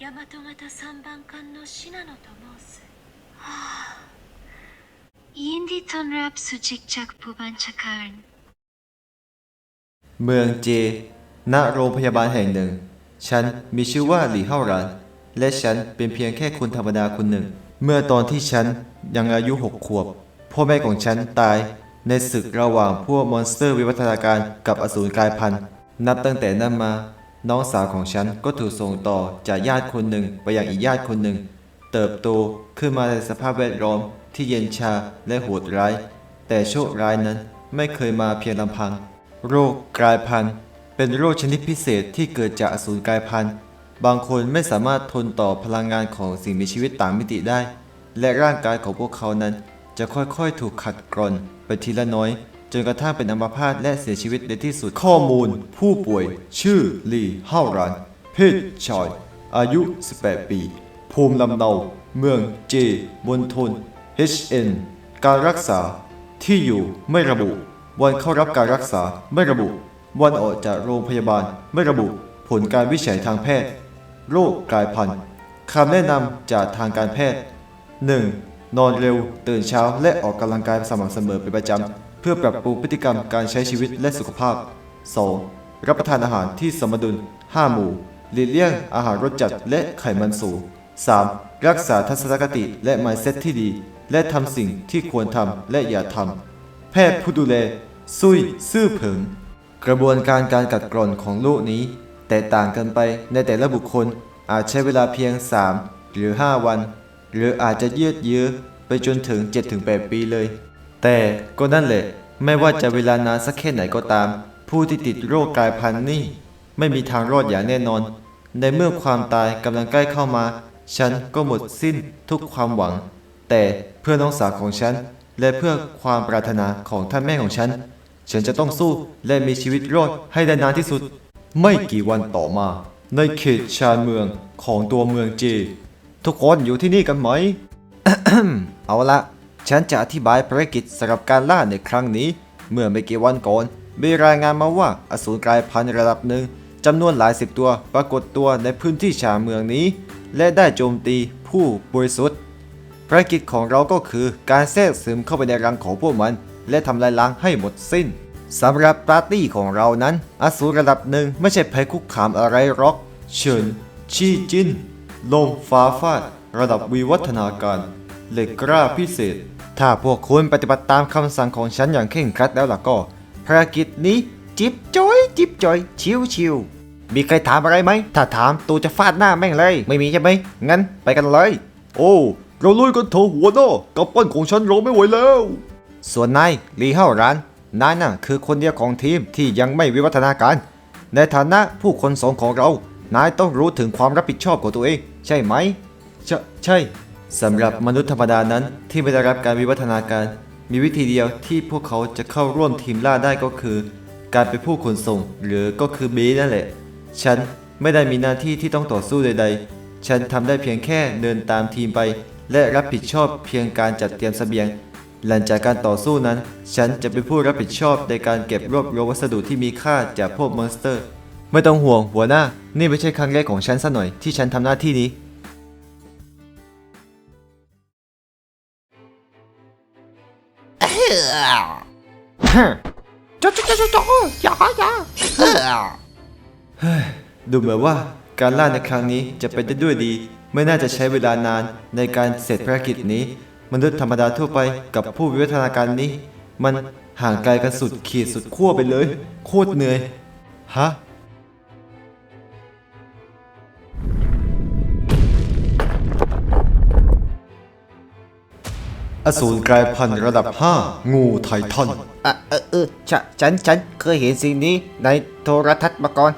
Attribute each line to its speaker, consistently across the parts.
Speaker 1: 大和型三番艦の信濃と申す。はあ、ยินดีต้อนรับสู่จิกจักรผู้บัญชาการ
Speaker 2: เมืองเจ ณ โรงพยาบาลแห่งหนึ่ง ฉันมีชื่อว่าหลี่เฮาราน และฉันเป็นเพียงแค่คนธรรมดาคนหนึ่ง เมื่อตอนที่ฉันยังอายุหกขวบ พ่อแม่ของฉันตายในศึกระหว่างพวกมอนสเตอร์วิวัฒนาการกับอสูรกลายพันธุ์ นับตั้งแต่นั้นมา น้องสาวของฉันก็ถูกส่งต่อจากญาติคนหนึ่งไปยังอีกญาติคนหนึ่ง เติบโตขึ้นมาในสภาพแวดล้อมที่เย็นชาและโหดร้าย แต่โชคร้ายนั้นไม่เคยมาเพียงลำพัง โรคกลายพันธุ์ เป็นโรคชนิดพิเศษที่เกิดจากอสูรกลายพันธุ์ บางคนไม่สามารถทนต่อพลังงานของสิ่งมีชีวิตต่างมิติได้ และร่างกายของพวกเขานั้นจะค่อยๆ ถูกขัดกร่อนไปทีละน้อย จนกระทั่งเป็นอัมพาตและเสียชีวิตในที่สุดข้อมูล ผู้ป่วย ชื่อลีเฮารัน เพศชาย อายุ 18 ปี ภูมิลำเนา เมืองเจบนทน HN การรักษา ที่อยู่ไม่ระบุ วันเข้ารับการรักษาไม่ระบุ วันออกจากโรงพยาบาลไม่ระบุ ผลการวิจัยทางแพทย์ โรคกลายพันธุ์คำแนะนำจากทางการแพทย์ 1. นอนเร็ว ตื่นเช้าและออกกำลังกายสม่ำเสมอเป็นประจำ เพื่อปรับปรุงพฤติกรรมการใช้ชีวิตและสุขภาพ 2. รับประทานอาหารที่สมดุล 5 หมู่หลีกเลี่ยงอาหารรสจัดและไขมันสูง 3. รักษาทัศนคติและ mindset ที่ดี และทำสิ่งที่ควรทำและอย่าทำ แพทย์ผู้ดูแล ซุย ซื่อเผิง กระบวนการการกัดกร่อนของโรคนี้ แตกต่างกันไปในแต่ละบุคคลอาจใช้เวลาเพียง 3 หรือ 5 วัน หรืออาจจะยืดเยื้อไปจนถึง 7-8 ปีเลย แต่ก็นั่นแหละไม่ว่าจะเวลานานสักแค่ไหนก็ตาม ผู้ที่ติดโรคกลายพันธุ์นี่ ไม่มีทางรอดอย่างแน่นอน ในเมื่อความตายกำลังใกล้เข้ามา ฉันก็หมดสิ้นทุกความหวัง แต่เพื่อน้องสาวของฉัน และเพื่อความปรารถนาของท่านแม่ของฉัน ฉันจะต้องสู้และมีชีวิตรอดให้ได้นานที่สุด ไม่กี่วันต่อมา ในเขตชานเมืองของตัวเมืองเจ ทุกคนอยู่ที่นี่กันไหม เอาละ ฉันจะอธิบายภารกิจสำหรับการล่าในครั้งนี้ เมื่อไม่กี่วันก่อนมีรายงานมาว่าอสูรกลายพันธุ์ระดับหนึ่งจำนวนหลายสิบตัวปรากฏตัวในพื้นที่ชาเมืองนี้ และได้โจมตีผู้บริสุทธิ์ภารกิจของเราก็คือการแทรกซึมเข้าไปในรังของพวกมัน และทำลายล้างให้หมดสิ้นสำหรับปาร์ตี้ของเรานั้นอสูรระดับหนึ่งไม่ใช่ภัยคุกคามอะไรหรอก เฉินชีจินลมฟ้าฟาดระดับวิวัฒนาการเหล็กกล้าพิเศษ ถ้าพวกคุณปฏิบัติตามคำสั่งของฉันอย่างเคร่งครัดแล้วล่ะก็ ภารกิจนี้จิบจอย จิบจอย ชิวชิวมีใครถามอะไรไหม ถ้าถามตูจะฟาดหน้าแม่งเลย ไม่มีใช่ไหม งั้นไปกันเลย โอ้ เราลุยกันเถอะหัวหน้ากับปั้นของฉันรอไม่ไหวแล้ว ส่วนนายลีเฮารันนายน่ะคือคนเดียวของทีมที่ยังไม่วิวัฒนาการ ในฐานะผู้คนสองของเรา นายต้องรู้ถึงความรับผิดชอบของตัวเอง ใช่ไหม ใช่ใช่ สำหรับมนุษย์ธรรมดานั้นที่ไม่ได้รับการวิวัฒนาการ มีวิธีเดียวที่พวกเขาจะเข้าร่วมทีมล่าได้ก็คือ การเป็นผู้ขนส่ง หรือก็คือบีนั่นแหละ ฉันไม่ได้มีหน้าที่ที่ต้องต่อสู้ใด ๆ ฉันทำได้เพียงแค่เดินตามทีมไป และรับผิดชอบเพียงการจัดเตรียมเสบียง หลังจากการต่อสู้นั้น ฉันจะเป็นผู้รับผิดชอบในการเก็บรวบรวมวัสดุที่มีค่าจากพวกมอนสเตอร์ ไม่ต้องห่วงหัวหน้า นี่ไม่ใช่ครั้งแรกของฉันซะหน่อยที่ฉันทำหน้าที่นี้
Speaker 3: จ้าจ้าจ้าจ้าอย่าอย่า
Speaker 2: ดูเหมือนว่าการล่าในครั้งนี้จะไปได้ด้วยดี ไม่น่าจะใช้เวลานานในการเสร็จภารกิจนี้ มนุษย์ธรรมดาทั่วไปกับผู้วิวัฒนาการนี้ มันห่างไกลกันสุดขีดสุดขั้วไปเลย โคตรเหนื่อย ฮะ อสูรกลายพันธุ์ระดับ 5 งูไททัน
Speaker 3: อะเออเออฉะฉันฉันเคยเห็นสิ่งนี้ในโทรทัศน์มาก่อน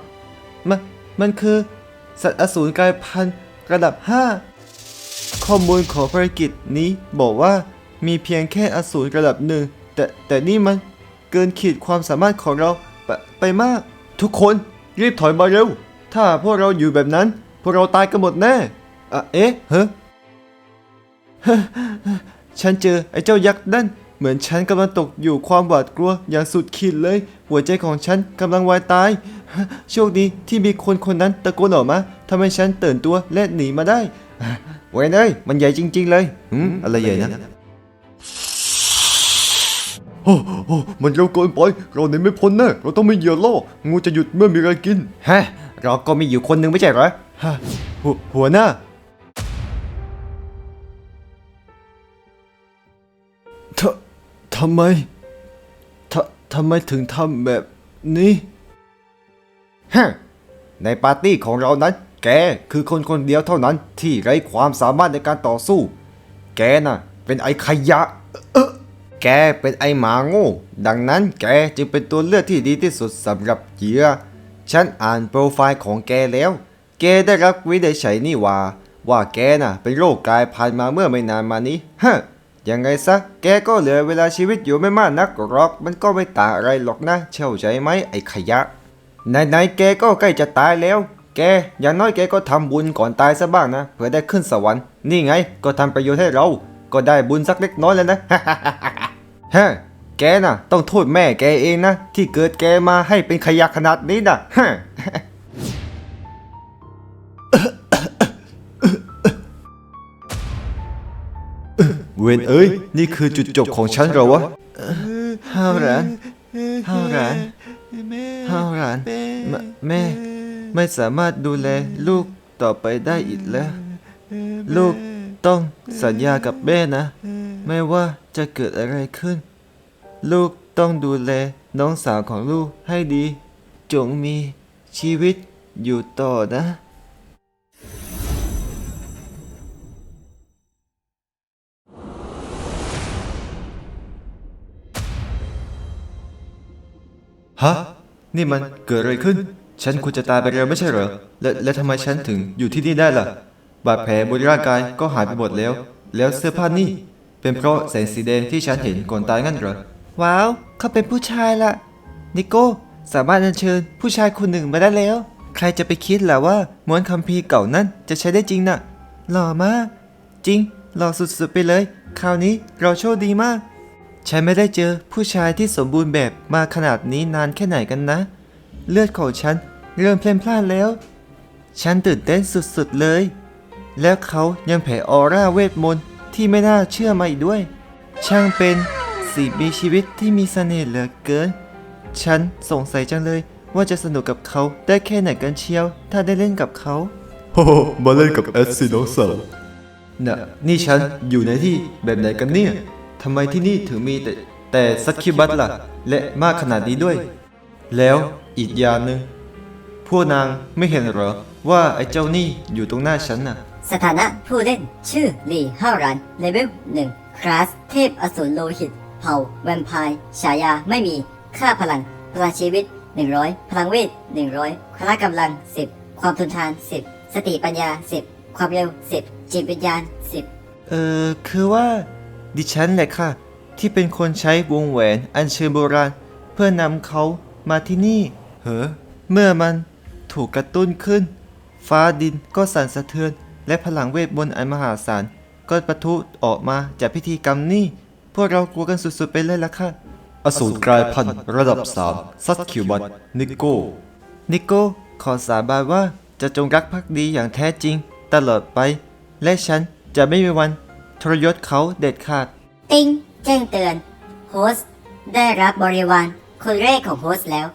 Speaker 2: มันมันคือ สัตว์อสูรกลายพันธุ์ระดับ 5 ข้อมูลของภารกิจนี้บอกว่ามีเพียงแค่อสูรระดับหนึ่งแต่แต่นี่มันเกินขีดความสามารถของเราไปไปมาก ทุกคนรีบถอยมาเร็ว ถ้าพวกเราอยู่แบบนั้น พวกเราตายกันหมดแน่อะเอ๊ะเฮ้ ฉันเจอไอ้เจ้ายักษ์นั่น เหมือนฉันกำลังตกอยู่ความหวาดกลัวอย่างสุดขีดเลย หัวใจของฉันกำลังวายตาย โชคดีที่มีคนคนนั้นตะโกนออกมา
Speaker 4: ทำให้ฉันตื่นตัวและหนีมาได้
Speaker 2: เว้ยเอ้ยมันใหญ่จริง ๆ เลย
Speaker 4: หืมอะไรใหญ่นะโอ้โอ้มันเร็วเกินไปเราหนีไม่พ้นแน่เราต้องไม่เหยื่อล่องูจะหยุดเมื่อมีอะไรกิน
Speaker 2: ฮะเราก็มีอยู่คนหนึ่งไม่ใช่เหรอ
Speaker 4: ฮะหัวหัวหน้า ททำไมททำไมถึงทำแบบนี้
Speaker 2: ฮะในปาร์ตี้ของเรานั้น แกคือคนคนเดียวเท่านั้นที่ไร้ความสามารถในการต่อสู้ แกน่ะ เป็นไอ้ขยะเออแกเป็นไอ้หมาโง่ ดังนั้นแกจึงเป็นตัวเลือกที่ดีที่สุดสำหรับเหยื่อฉันอ่านโปรไฟล์ของแกแล้ว แกได้รับวินิจฉัยนี่ว่า ว่าแกน่ะ เป็นโรคกลายพันธุ์มาเมื่อไม่นานมานี้ฮะ ยังไงซะ แกก็เหลือเวลาชีวิตอยู่ไม่มากนักหรอก มันก็ไม่ต่างอะไรหรอกนะ เชื่อใจไหมไอ้ขยะ ไหนๆแกก็ใกล้จะตายแล้ว แกอย่างน้อยแกก็ทำบุญก่อนตายซะบ้างนะ เผื่อได้ขึ้นสวรรค์ นี่ไง ก็ทำประโยชน์ให้เรา ก็ได้บุญสักเล็กน้อยแล้วนะฮะแกน่ะ ต้องโทษแม่แกเองนะ ที่เกิดแกมาให้เป็นขยะขนาดนี้นะฮะ
Speaker 4: วนเอ้ย นี่คือจุดจบของฉันเหรอวะห้าวหลานห้าวหลานห้าวหลานแม่แม่ ไม่สามารถดูแลลูกต่อไปได้อีกแล้ว ลูกต้องสัญญากับแม่นะ ไม่ว่าจะเกิดอะไรขึ้น ลูกต้องดูแลน้องสาวของลูกให้ดี จงมีชีวิตอยู่ต่อนะ ฮะ นี่มันเกิดอะไรขึ้น ฉันควรจะตายไปแล้วไม่ใช่เหรอ และและทำไมฉันถึงอยู่ที่นี่ได้ล่ะ บาดแผลบนร่างกายก็หายไปหมดแล้ว แล้วเสื้อผ้านี่ เป็นเพราะแสงสีแดงที่ฉันเห็นก่อนตายงั้นเหรอ
Speaker 2: ว้าว เขาเป็นผู้ชายละนิโก้สามารถอัญเชิญผู้ชายคนหนึ่งมาได้แล้ว ใครจะไปคิดล่ะว่าม้วนคัมภีร์เก่านั้นจะใช้ได้จริงน่ะหล่อมาก จริง หล่อสุดๆไปเลย คราวนี้เราโชคดีมาก ฉันไม่ได้เจอผู้ชายที่สมบูรณ์แบบมาขนาดนี้นานแค่ไหนกันนะ เลือดของฉันเริ่มเพล่นพล่านแล้ว ฉันตื่นเต้นสุดๆเลย แล้วเขายังแผ่ออร่าเวทมนต์ที่ไม่น่าเชื่อมาอีกด้วย ช่างเป็นสิ่งมีชีวิตที่มีเสน่ห์เหลือเกิน ฉันสงสัยจังเลยว่าจะสนุกกับเขาได้แค่ไหนกันเชียว ถ้าได้เล่นกับเขา
Speaker 4: โอ้โหมาเล่นกับแอดสิน้องสาวน่ะนี่ฉันอยู่ในที่แบบไหนกันเนี่ย ทำไมที่นี่ถึงมีแต่แต่สักคิวบัตล่ะ และมากขนาดนี้ด้วย แล้วอีกอย่างหนึ่งพวกนางไม่เห็นเหรอ ว่าไอ้เจ้านี่อยู่ตรงหน้าฉันน่ะ
Speaker 5: สถานะผู้เล่นชื่อลีฮารันเลเวล1คลาสเทพอสูรโลหิต เผ่าแวมไพร์ฉายาไม่มีค่าพลัง พลังชีวิต 100 พลังเวท 100พละกำลัง 10 ความทนทาน 10 สติปัญญา 10 ความเร็ว 10 จิตวิญญาณ 10
Speaker 2: เออคือว่า ดิฉันแหละค่ะ ที่เป็นคนใช้วงแหวนอันเชิญโบราณ เพื่อนำเขามาที่นี่
Speaker 4: เฮ้อ
Speaker 2: เมื่อมันถูกกระตุ้นขึ้น ฟ้าดินก็สั่นสะเทือน และพลังเวทมนต์อันมหาศาลก็ปะทุออกมาจากพิธีกรรมนี้พวกเรากลัวกันสุดๆไปเลยล่ะค่ะ
Speaker 4: อสูรกลายพันธุ์ระดับสามซัดคิวบัตนิโก้
Speaker 2: นิโก้ขอสาบานว่าจะจงรักภักดีอย่างแท้จริงตลอดไป และฉันจะไม่มีวัน ทรยศเขาเด็ดขาด
Speaker 5: ติ้งแจ้งเตือน โฮสต์ได้รับบริวารคนแรกของโฮสต์แล้ว